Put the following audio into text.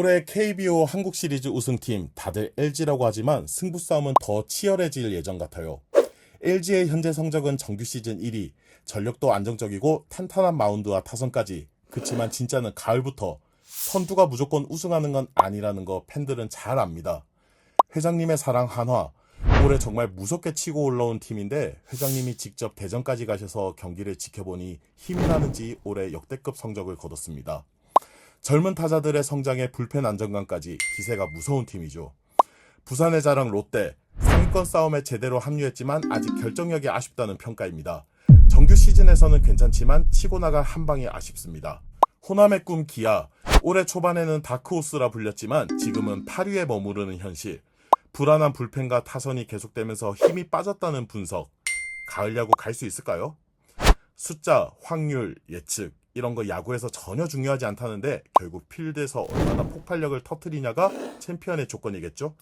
올해 KBO 한국 시리즈 우승팀 다들 LG라고 하지만 승부 싸움은 더 치열해질 예정 같아요. LG의 현재 성적은 정규 시즌 1위, 전력도 안정적이고 탄탄한 마운드와 타선까지. 그치만 진짜는 가을부터 선두가 무조건 우승하는 건 아니라는 거 팬들은 잘 압니다. 회장님의 사랑 한화. 올해 정말 무섭게 치고 올라온 팀인데 회장님이 직접 대전까지 가셔서 경기를 지켜보니 힘이 나는지 올해 역대급 성적을 거뒀습니다. 젊은 타자들의 성장에 불펜 안정감까지 기세가 무서운 팀이죠. 부산의 자랑 롯데 상위권 싸움에 제대로 합류했지만 아직 결정력이 아쉽다는 평가입니다. 정규 시즌에서는 괜찮지만 치고 나갈 한 방이 아쉽습니다. 호남의 꿈 기아 올해 초반에는 다크호스라 불렸지만 지금은 8위에 머무르는 현실. 불안한 불펜과 타선이 계속되면서 힘이 빠졌다는 분석. 가을 야구 갈 수 있을까요? 숫자, 확률, 예측 이런 거 야구에서 전혀 중요하지 않다는데 결국 필드에서 얼마나 폭발력을 터트리냐가 챔피언의 조건이겠죠?